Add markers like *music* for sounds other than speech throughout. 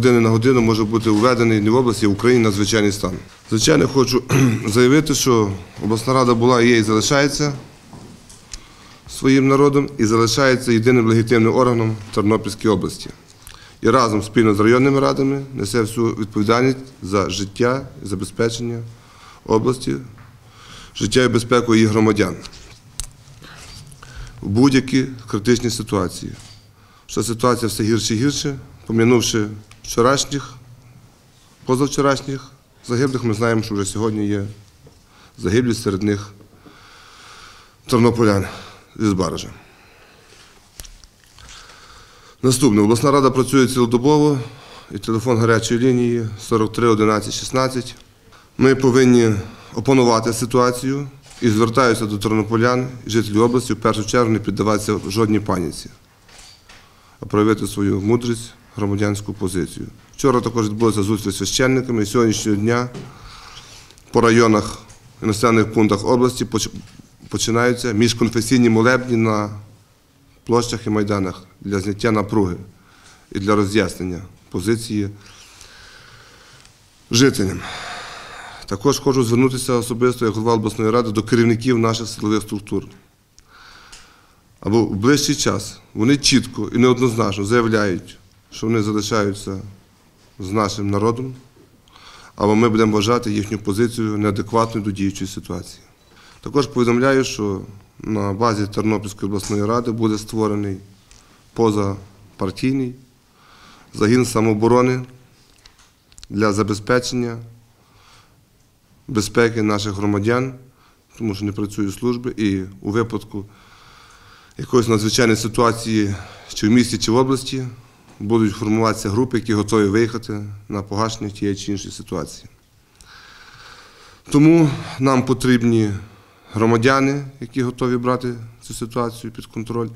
години на годину може бути введений не в області, а в Україні надзвичайний стан. Звичайно, хочу *clears throat* заявити, що обласна рада була і є і залишається своїм народом і залишається єдиним легітимним органом Тернопільської області. І разом спільно з районними радами несе всю відповідальність за життя і забезпечення області, життя і безпеку її громадян в будь-якій критичній ситуації. Що ситуація все гірше і гірше, помінувши вчорашніх, позавчорашніх загиблих, ми знаємо, що вже сьогодні є загиблі серед них тернополян зі Збаража. Наступне. Обласна рада працює цілодобово і телефон гарячої лінії 43 11 16. Ми повинні опанувати ситуацію і звертаюся до тернополян жителів області в першу чергу не піддаватися жодній паніці, а проявити свою мудрість, громадянську позицію. Вчора також відбулася зустріч з священниками і сьогоднішнього дня по районах і населених пунктах області починаються міжконфесійні молебні на площах і майданах для зняття напруги і для роз'яснення позиції жителям. Також хочу звернутися особисто як голова обласної ради до керівників наших силових структур. Або в ближчий час вони чітко і неоднозначно заявляють, що вони залишаються з нашим народом, або ми будемо вважати їхню позицію неадекватною до діючої ситуації. Також повідомляю, що на базі Тернопільської обласної ради буде створений позапартійний загін самооборони для забезпечення безпеки наших громадян, тому що не працюють служби, і у випадку якоїсь надзвичайної ситуації, чи в місті, чи в області, будуть формуватися групи, які готові виїхати на погашення тієї чи іншої ситуації. Тому нам потрібні громадяни, які готові брати цю ситуацію під контроль.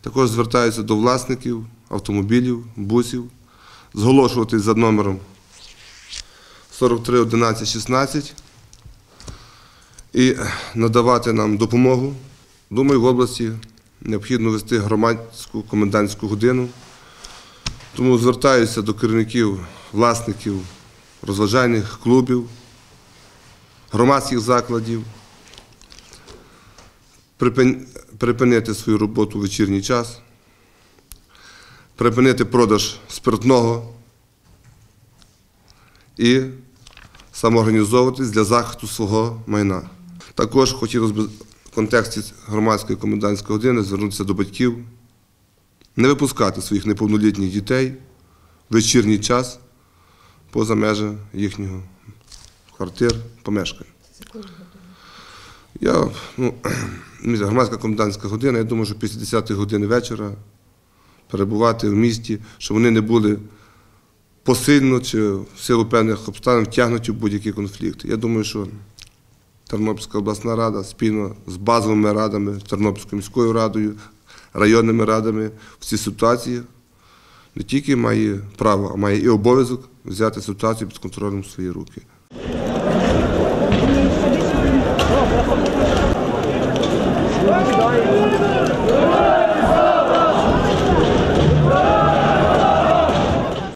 Також звертаюся до власників автомобілів, бусів, зголошуватись за номером 43 11 16 і надавати нам допомогу. Думаю, в області необхідно вести громадську комендантську годину. Тому звертаюся до керівників, власників розважальних клубів, громадських закладів, припинити свою роботу в вечірній час, припинити продаж спиртного і самоорганізовуватись для захисту свого майна. Також хотілося б в контексті громадської комендантської години звернутися до батьків, не випускати своїх неповнолітніх дітей в вечірній час поза межі їхнього квартир, помешкань. Я, ну, *clears throat* громадська комендантська година, я думаю, що після 10 години вечора перебувати в місті, щоб вони не були посильно чи в силу певних обставин втягнуті в будь-які конфлікти. Я думаю, що Тернопільська обласна рада спільно з базовими радами, Тернопільською міською радою, районними радами в цій ситуації не тільки має право, а має і обов'язок взяти ситуацію під контролем в свої руки.